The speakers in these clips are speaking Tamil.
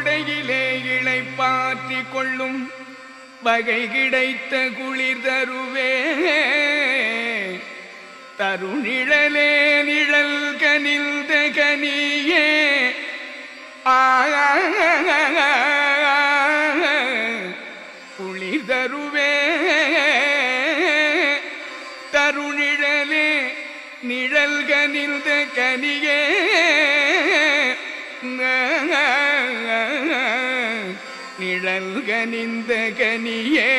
கொடையிலே இளைப்பாற்றி கொள்ளும் வகை கிடைத்த குளிர் தருவே. தருணிழலே நிழல் கனிந்த கனியே. குளிர் தருவே. தருணிழலே நிழல் கனிந்த கனியே. நிழல் கனிந்த கனியே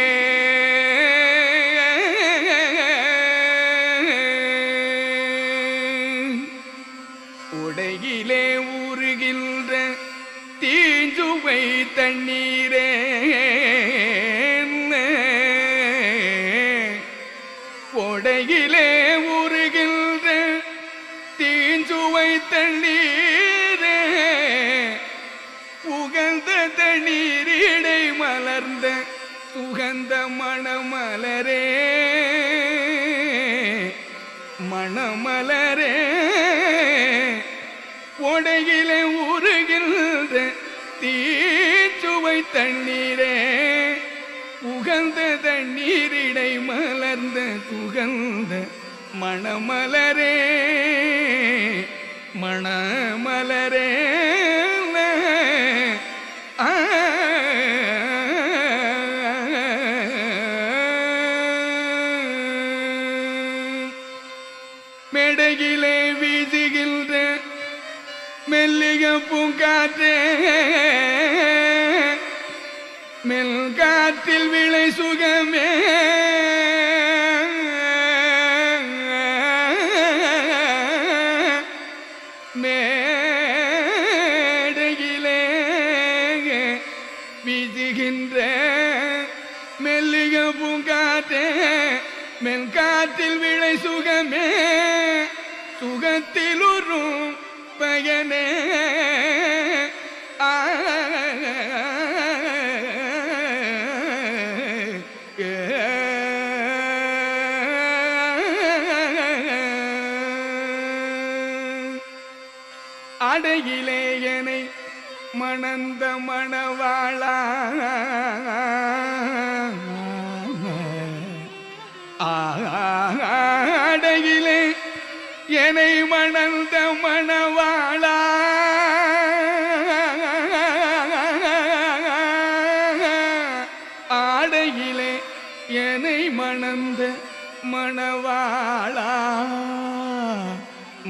மணமலரே மணமலரே கொடையிலே ஊறுகின்ற தீச்சுவை தண்ணீரே உகந்த தண்ணீரிடை மலர்ந்த துகந்த மணமலரே மணமலரே மேடையிலே வீசுகின்ற மெல்லிக பூங்காற்றே. மெல் காற்றில் விளை சுகமே நாயனே அடையிலேயனை மணந்த மணவாளா. ஆடையிலே என்னை மணந்த மணவாளா? ஆடையிலே என்னை மணந்த மணவாளா?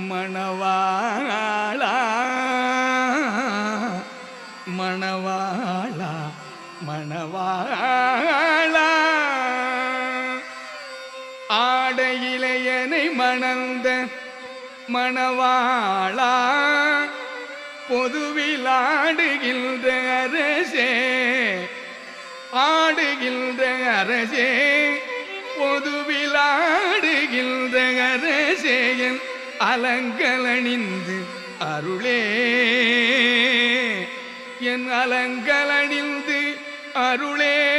மணவாளா? மணவாளா? மணவாளா? மணவாளா பொதுவிலாடுகின்ற அரசே ஆடுகின்ற அரசே பொதுவிலாடுகின்ற அரசேயன் அலங்கலணிந்து அருளே. என் அலங்கலணிந்து அருளே.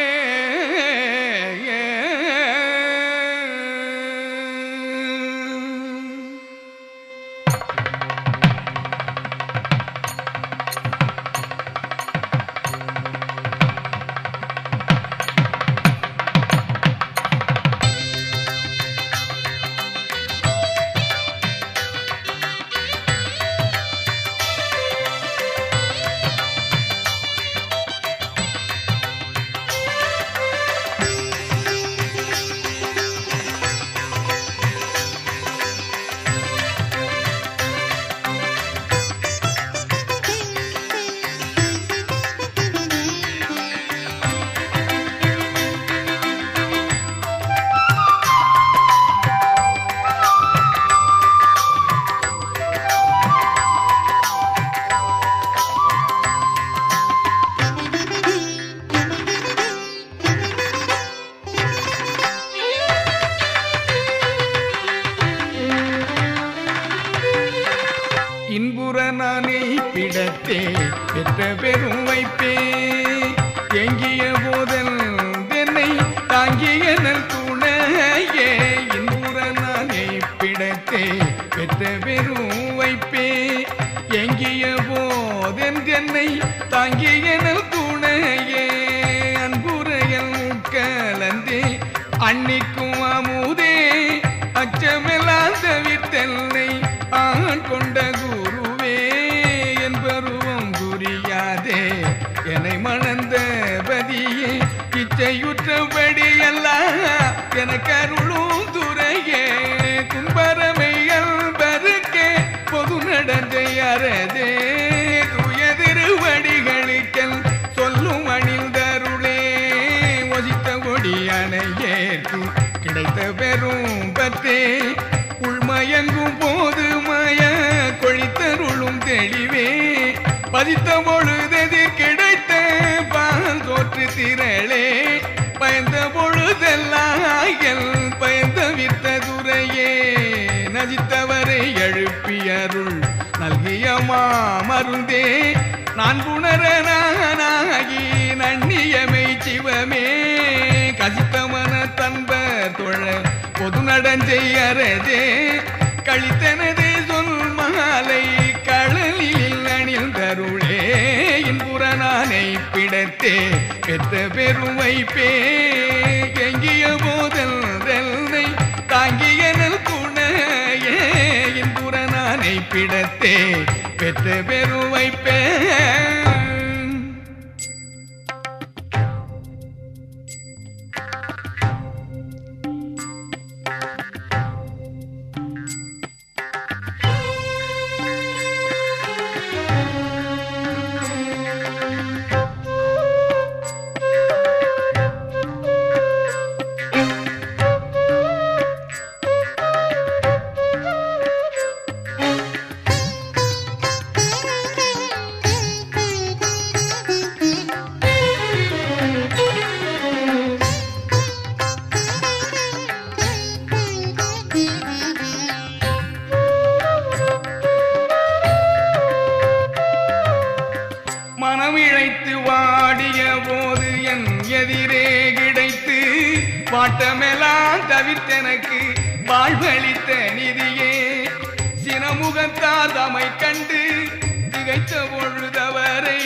பிடத்தே பெற்ற பெரும் வைப்பே. எங்கிய போதல் தென்னை தாங்கிய நல் துணையே இன்புற நானே பிடத்தே பெற்ற பெரும் வைப்பே. எங்கிய போதென் தென்னை தாங்கிய நல் துணையே இச்சையுற்றபடி எல்லாம் எனக்கு அருளும் துறையே துன்பரமைகள் பருக்கே பொது நடந்தை அறதே. தூய சொல்லும் அணிந்தருளே ஒசித்த கொடியனை ஏற்று கிடைத்த பெரும் பத்தே உள்மயங்கும் போது மய கொழித்தருளும் தெளிவே பதித்த பொழுதெதிர் திரளே பயந்த பொழுதெல்லாம் பயந்த வித்த துறையே நதித்தவரை எழுப்பியருள் நல்கிய மாமருந்தே. நான் புணர நன்னியமை சிவமே. கசித்தமன தன்ப தொழ பொது நடஞ்செய்யறதே கழித்தனதே சொல் மாலை களலில் அணில் தருளே இன்புறனானை பிடத்தே பெற்ற பெருமை பேங்கிய போதல் தெல்லை தாங்கிய நல் துணையே இன்புறனானை பிடத்தே பெற்ற பெருமை பே மனம் இழைத்து வாடிய போது என் எதிரே கிடைத்து பாட்டமெல்லாம் தவிர்த்தெனக்கு வாழ்வழித்த நிதியே. சினமுகத்தார் தமை கண்டு திகைத்த பொழுதவரை